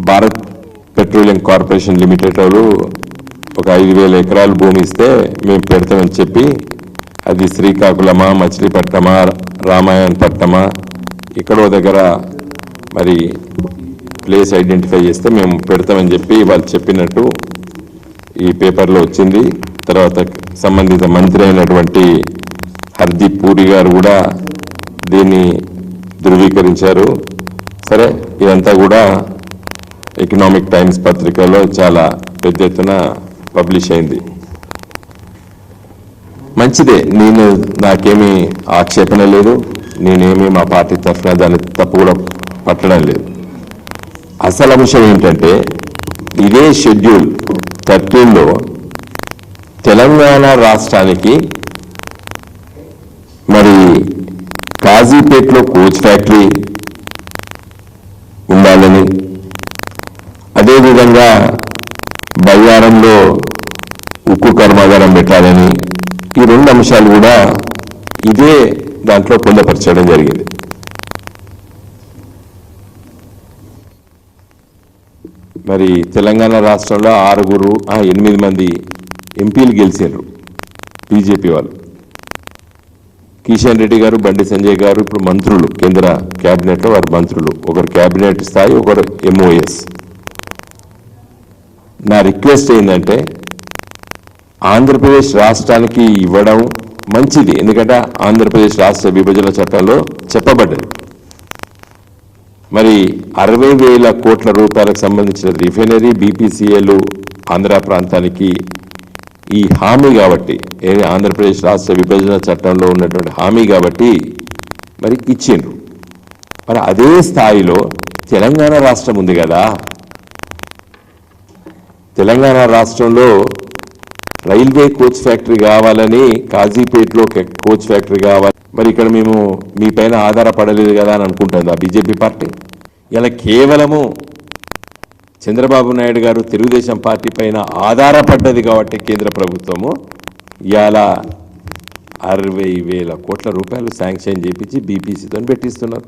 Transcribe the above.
Bharat petroleum corporation limited వాళ్ళు ఒక ఐదు వేల ఎకరాలు భూమి ఇస్తే మేము పెడతామని చెప్పి అది శ్రీకాకుళమా మచిలీపట్నమా రామాయణపట్నమా ఎక్కడో దగ్గర మరి ప్లేస్ ఐడెంటిఫై చేస్తే మేము పెడతామని చెప్పి వాళ్ళు చెప్పినట్టు ఈ పేపర్లో వచ్చింది. తర్వాత సంబంధిత మంత్రి అయినటువంటి హర్దీప్ పూరి గారు కూడా దీన్ని ధృవీకరించారు. సరే ఇదంతా కూడా ఎకనామిక్ టైమ్స్ పత్రికలో చాలా పెద్ద ఎత్తున పబ్లిష్ అయింది. మంచిదే నేను నాకేమీ ఆక్షేపణ లేదు నేనేమి మా పార్టీ తరఫున దాన్ని తప్పు కూడా పట్టడం లేదు. అసలు అంశం ఏంటంటే ఇదే షెడ్యూల్ థర్టీన్లో తెలంగాణ రాష్ట్రానికి మరి కాజీపేట్లో కోచ్ ఫ్యాక్టరీ అదేవిధంగా బయ్యారంలో ఉక్కు కర్మాగారం పెట్టాలని ఈ రెండు అంశాలు కూడా ఇదే దాంట్లో పొందపరచడం జరిగింది. మరి తెలంగాణ రాష్ట్రంలో ఆరుగురు ఆ, ఎనిమిది మంది ఎంపీలు గెలిచారు బీజేపీ వాళ్ళు. కిషన్ రెడ్డి గారు బండి సంజయ్ గారు ఇప్పుడు మంత్రులు కేంద్ర క్యాబినెట్లో వారు మంత్రులు. ఒకరు క్యాబినెట్ స్థాయి ఒకరు ఎంఓఎస్ నా రిక్వెస్ట్ ఏంటంటే ఆంధ్రప్రదేశ్ రాష్ట్రానికి ఇవ్వడం మంచిది. ఎందుకంటే ఆంధ్రప్రదేశ్ రాష్ట్ర విభజన చట్టంలో చెప్పబడ్డది. మరి అరవై వేల కోట్ల రూపాయలకు సంబంధించిన రిఫైనరీ బీపీసీఏలు ఆంధ్ర ప్రాంతానికి ఈ హామీ కాబట్టి ఏ ఆంధ్రప్రదేశ్ రాష్ట్ర విభజన చట్టంలో ఉన్నటువంటి హామీ కాబట్టి మరి ఇచ్చిండ్రు. మరి అదే స్థాయిలో తెలంగాణ రాష్ట్రం ఉంది కదా తెలంగాణ రాష్ట్రంలో రైల్వే కోచ్ ఫ్యాక్టరీ కావాలని కాజీపేటలో కోచ్ ఫ్యాక్టరీ కావాలి. మరి ఇక్కడ మేము మీ పైన ఆధారపడలేదు కదా అని అనుకుంటుంది ఆ బీజేపీ పార్టీ? ఇలా కేవలము చంద్రబాబు నాయుడు గారు తెలుగుదేశం పార్టీ పైన ఆధారపడ్డది కాబట్టి కేంద్ర ప్రభుత్వము ఇవాళ అరవై వేల కోట్ల రూపాయలు శాంక్షన్ చేపించి బీపీసీతో పెట్టిస్తున్నారు.